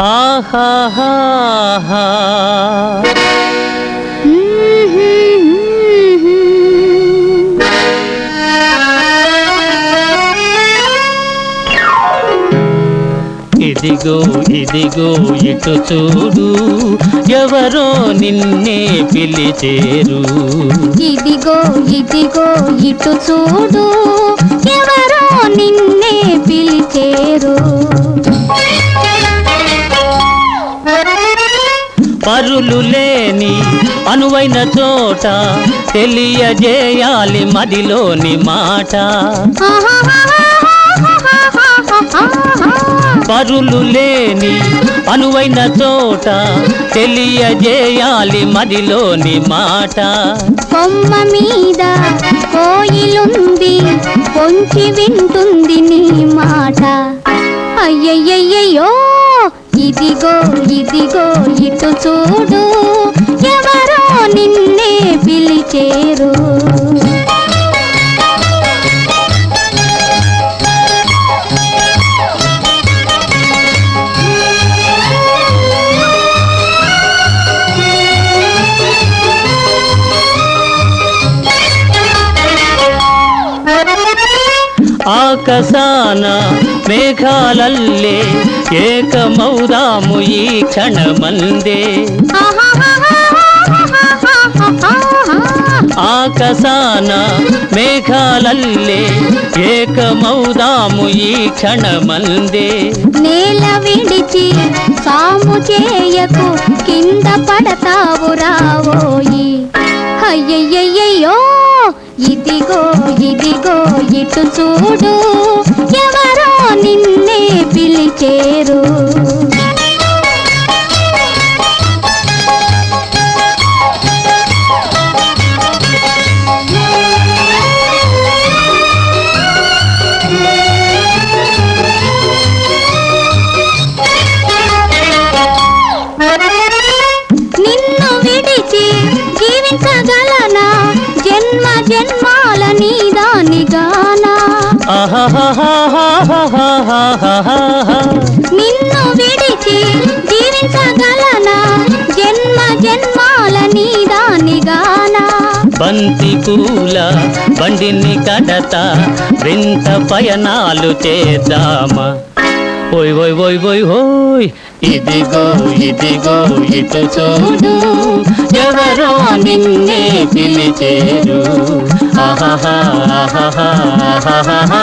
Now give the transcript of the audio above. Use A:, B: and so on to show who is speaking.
A: ఆహాహాహా ఇదిగో ఇదిగో ఇటు చూడు. ఎవరో నిన్నే పిలిచేరు.
B: ఇదిగో ఇదిగో ఇటు చూడు. ఎవరో నిన్నే పిలిచేరు.
A: అరులు లేని అనువైన చోట తెలియజేయాలి మదిలోని మాట. పరులు లేని అనువైన చోట తెలియజేయాలి మదిలోని మాట.
B: కొమ్మ మీద కోయిలుంది పొంచి వింటుంది నీ మాట. అయ్యయ్యయ్యో ఇదిగో ఇదిగో ఇటు చూడు ఎవరో నిన్నే పిలిచేరు.
A: ఆకాశాన మేఘాలల్లే ఏకమౌదాము ఈ క్షణమందే. ఆకాశాన మేఘాలల్లే ఏకమౌదాము ఈ క్షణమందే.
B: నేల విడిచి సాము చేయకు కింద పడతావు రావోయి అయ్యయ్య ఇటు చూడు ఎవరో నిన్నే పిలిచేరు. జీవించగలనా? జన్మ జన్మాల
A: నీదా?
B: నిన్ను విడిచి జీవించగలనా? జన్మ జన్మాల నీదానిగానా
A: బంతి పూల బండిని కడత వింత పయనాలు చేద్దామా? ఓయ్ ఓయ్ ఓయ్ ఓయ్ ఓయ్ ఇదిగో ఇదిగో ఇటు చూడు. ఎవరో నిన్నే పిలిచేరు. ఆహా ఆహా ఆహాహా.